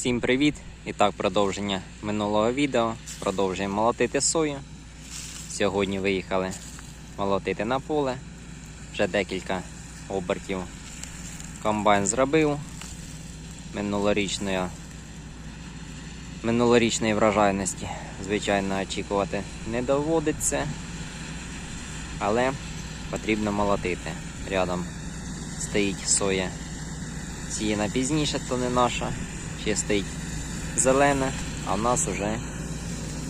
Всім привіт! І так, продовження минулого відео. Продовжуємо молотити сою. Сьогодні виїхали молотити на поле. Вже декілька обертів комбайн зробив. Минулорічної, минулорічної врожайності, звичайно, очікувати не доводиться. Але потрібно молотити. Рядом стоїть соя. Сіяна пізніше, то не наша. Ще стоїть зелена, а в нас вже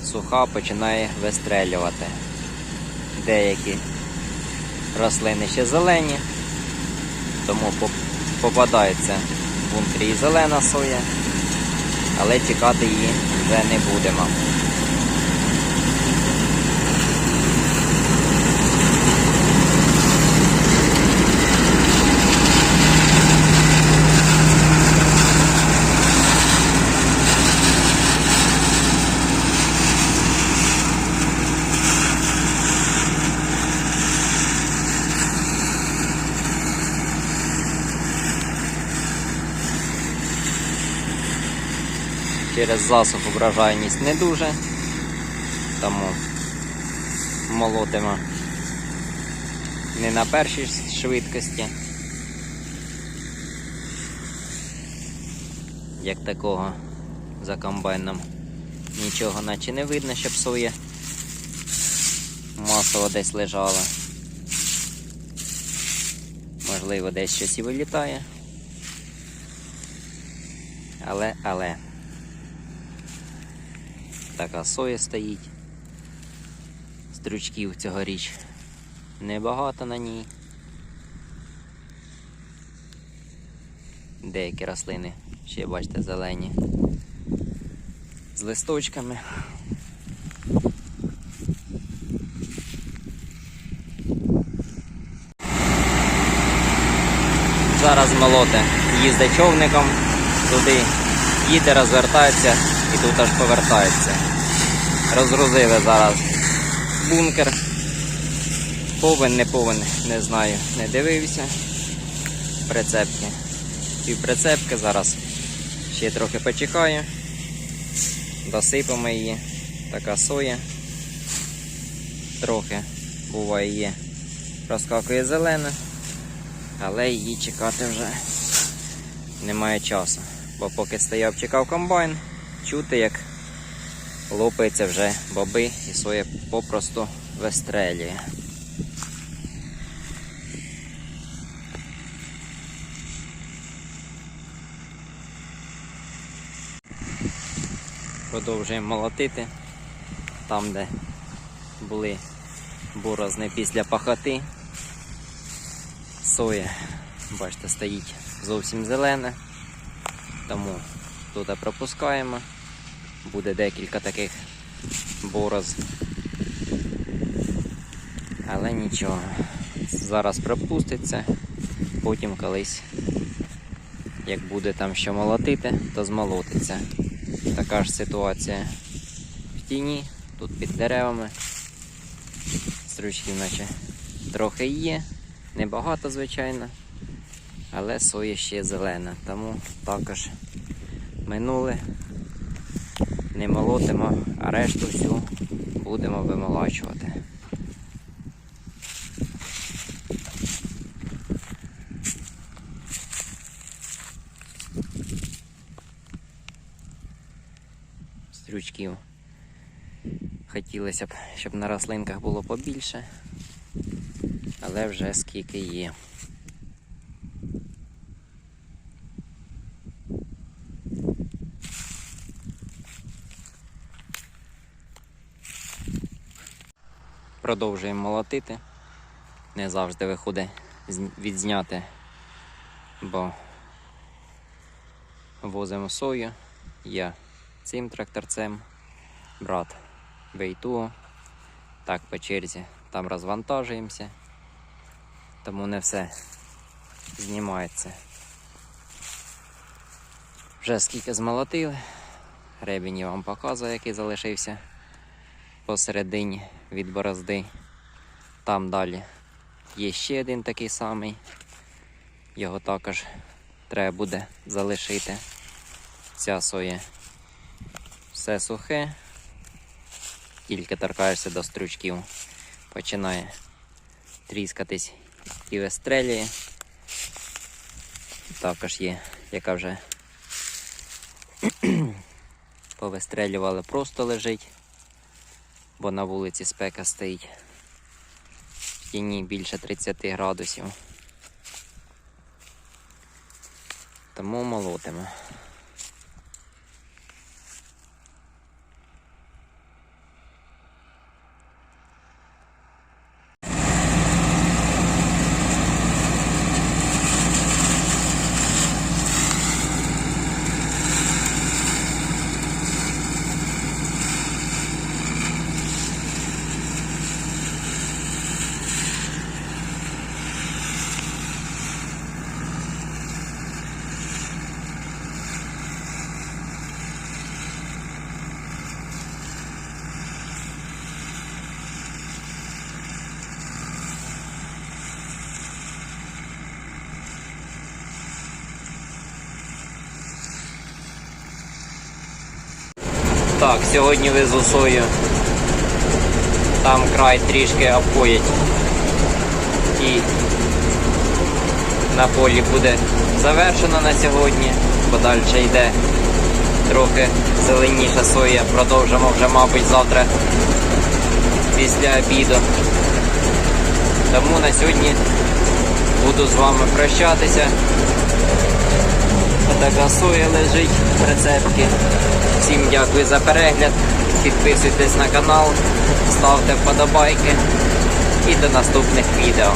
суха починає вистрелювати. Деякі рослини ще зелені, тому попадається в бункері і зелена соя, але чекати її вже не будемо. Через засуху вражайність не дуже, тому молотимо не на першій швидкості. Як такого за комбайном нічого наче не видно, щоб соя масово десь лежала. Можливо, десь щось і вилітає. Але, але. Така соя стоїть. Стручків цьогоріч небагато на ній. Деякі рослини ще бачите зелені. З листочками. Зараз молоте їздить човником туди, їде, розвертається і тут аж повертається. Розгрузили зараз бункер. Повен, не повен, не знаю, не дивився. Прицепки. Півприцепки зараз ще трохи почекаю. Досипемо її. Така соя. Трохи буває є. Розкакує зелена, але її чекати вже немає часу. Бо поки стояв, чекав комбайн, чути, як лопаються вже боби і соя попросту вистрелює. Продовжуємо молотити там, де були борозни після пахоти. Соя, бачите, стоїть зовсім зелена, тому тут пропускаємо. Буде декілька таких бороз. Але нічого. Зараз пропуститься, потім колись, як буде там що молотити, то змолотиться. Така ж ситуація в тіні, тут під деревами. Стручків наче трохи є, небагато, звичайно, але соя ще зелена, тому також минули, не молотимо, а решту всю будемо вимолачувати. Стрючків. Хотілося б, щоб на рослинках було побільше, але вже скільки є. Продовжуємо молотити. Не завжди виходить відзняти, бо возимо сою. Я цим тракторцем, брат Бейту. Так по черзі там розвантажуємося, тому не все знімається. Вже скільки змолотили, ребінь я вам показує, який залишився посередині від борозди. Там далі є ще один такий самий. Його також треба буде залишити. Ця соя все сухе, тільки торкаєшся до стручків, починає тріскатись і вистрелює. Також є, яка вже повистрелювали, просто лежить, бо на вулиці спека стоїть. В тіні більше 30 градусів. Тому молотимо. Так, сьогодні везу сою. Там край трішки обходять. І на полі буде завершено на сьогодні. Подальше йде трохи зеленіша соя. Продовжимо вже, мабуть, завтра після обіду. Тому на сьогодні буду з вами прощатися. Соя лежить в рецепті. Всім дякую за перегляд. Підписуйтесь на канал, ставте вподобайки і до наступних відео.